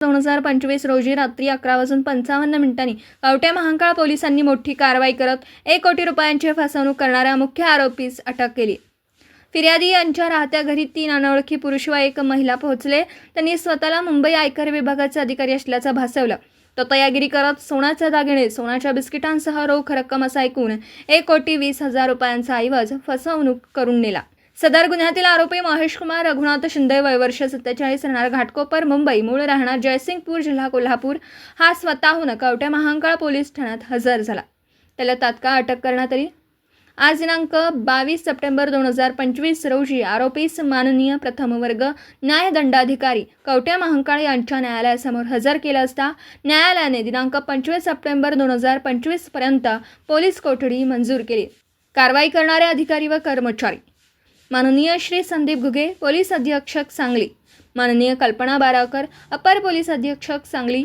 दोन हजार पंचवीस रोजी रात्री अकरा वाजून पंचावन्न मिनिटांनी कवटे महांकाळ पोलिसांनी मोठी कारवाई करत एक कोटी रुपयांची फसवणूक करणाऱ्या मुख्य आरोपीस अटक केली. फिर्यादी यांच्या राहत्या घरी तीन अनोळखी पुरुष व एक महिला पोहोचले. त्यांनी स्वतःला मुंबई आयकर विभागाचे अधिकारी असल्याचं भासवलं. तो तयागिरी करत सोन्याचे दागिने सोन्याच्या बिस्किटांसह रोख रक्कम असा ऐकून एक कोटी वीस हजार रुपयांचा ऐवज फसवणूक करून नेला. सदर गुन्ह्यातील आरोपी महेश कुमार रघुनाथ शिंदे वयवर्ष सत्तेचाळीस राहणार घाटकोपर मुंबई मूळ राहणार जयसिंगपूर जिल्हा कोल्हापूर हा स्वतःहून कवटे महांकाळ पोलीस ठाण्यात हजर झाला. त्याला तात्काळ अटक करण्यात आली. आज दिनांक बावीस सप्टेंबर दोन हजार पंचवीस रोजी आरोपीस माननीय प्रथम वर्ग न्यायदंडाधिकारी कवट्या महांकाळ यांच्या न्यायालयासमोर हजर केलं असता न्यायालयाने दिनांक पंचवीस सप्टेंबर दोन हजार पंचवीसपर्यंत पोलीस कोठडी मंजूर केली. कारवाई करणारे अधिकारी व कर्मचारी माननीय श्री संदीप घुगे पोलीस अधीक्षक सांगली. माननीय कल्पना बाराकर अपर पोलीस अधीक्षक सांगली.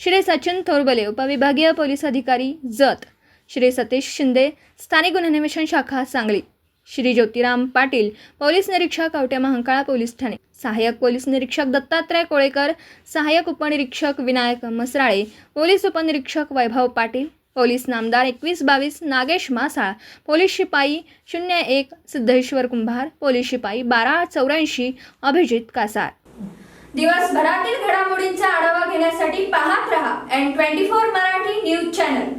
श्री सचिन थोरबले उपविभागीय पोलीस अधिकारी जत. श्री सतीश शिंदे स्थानिक गुन्हे अन्वेषण शाखा सांगली. श्री ज्योतिराम पाटील पोलीस निरीक्षक आवट्या महांकाळा पोलीस ठाणे. सहाय्यक पोलीस निरीक्षक दत्तात्रय कोळेकर सहाय्यक उपनिरीक्षक विनायक मसराळे पोलीस उपनिरीक्षक वैभव पाटील पोलीस नामदार एकवीस बावीस नागेश मासाळ पोलीस शिपाई शून्य एक सिद्धेश्वर कुंभार पोलीस शिपाई बारा चौऱ्याऐंशी अभिजित कासार. दिवसभरातील घडामोडींचा आढावा घेण्यासाठी पाहत रहा N twenty four Marathi news channel